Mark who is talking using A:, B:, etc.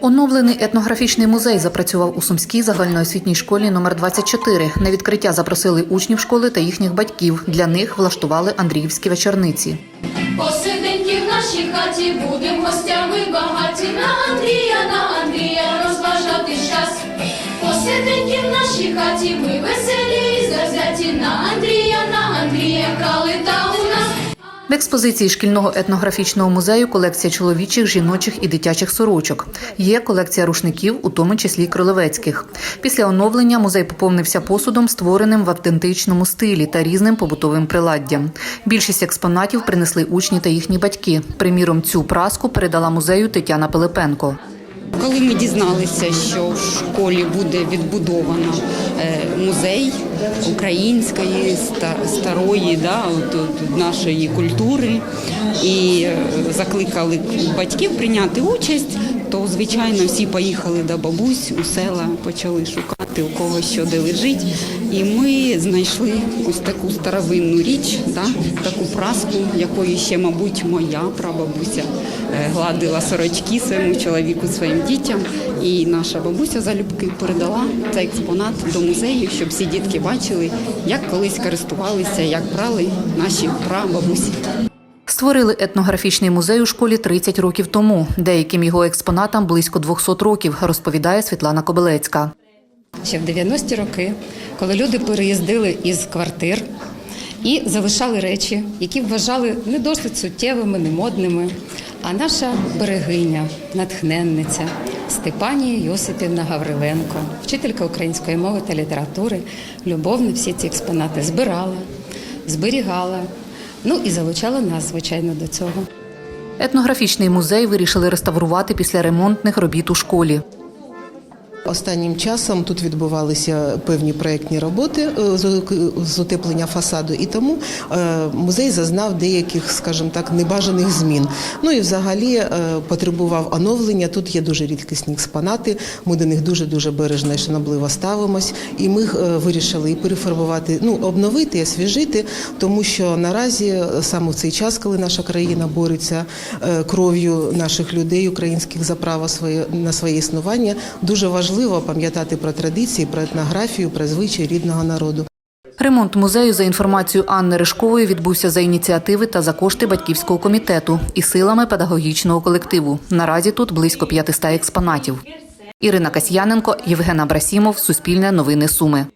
A: Оновлений етнографічний музей запрацював у Сумській загальноосвітній школі номер 24 На відкриття запросили учнів школи та їхніх батьків. Для них влаштували Андріївські вечорниці.
B: Посиденьки в нашій хаті будем гостями багаті на Андрія, на Андрія розважати час. Посиденьки в нашій хаті ми веселі і завзяті на Андрія, на Андрія калита.
A: В експозиції шкільного етнографічного музею колекція чоловічих, жіночих і дитячих сорочок. Є колекція рушників, у тому числі кролевецьких. Після оновлення музей поповнився посудом, створеним в автентичному стилі та різним побутовим приладдям. Більшість експонатів принесли учні та їхні батьки. Приміром, цю праску передала музею Тетяна Пилипенко.
C: Коли ми дізналися, що в школі буде відбудовано е, музей української старої да, от, от, нашої культури. І е, закликали батьків прийняти участь, то звичайно всі поїхали до бабусь у села, почали шукати у кого що де лежить. І ми знайшли ось таку старовинну річ, да, таку праску, якою ще, мабуть, моя прабабуся е, гладила сорочки своєму чоловіку, своїм дітям. І наша бабуся залюбки передала цей експонат до музею, щоб всі дітки бачили, як колись користувалися, як брали наші прабабусі.
A: Створили етнографічний музей у школі 30 років тому. Деяким його експонатам близько 200 років, розповідає Світлана Кобилецька.
D: ще в 90-ті роки, коли люди переїздили із квартир і залишали речі, які вважали не досить суттєвими, не модними. А наша берегиня, натхненниця Степанія Йосипівна Гавриленко, вчителька української мови та літератури, любовно всі ці експонати збирала, зберігала, ну і залучала нас, звичайно, до цього.
A: Етнографічний музей вирішили реставрувати після ремонтних робіт у школі.
E: Останнім часом тут відбувалися певні проєктні роботи е, з- утеплення фасаду, і тому е, музей зазнав деяких, скажімо так, небажаних змін. Ну і взагалі е, потребував оновлення. Тут є дуже рідкісні експонати. Ми до них дуже дуже бережно і шанобливо ставимось. І ми вирішили і перефарбувати, ну обновити, освіжити, тому що наразі саме в цей час, коли наша країна бореться кров'ю наших людей, українських за право своє на своє існування, дуже важливо пам'ятати про традиції, про етнографію, про звичаї рідного народу.
A: Ремонт музею, за інформацією Анни Ришкової, відбувся за ініціативи та за кошти батьківського комітету і силами педагогічного колективу. Наразі тут близько 500 експонатів. Ірина Касьяненко, Євген Абрасімов, Суспільне новини Суми.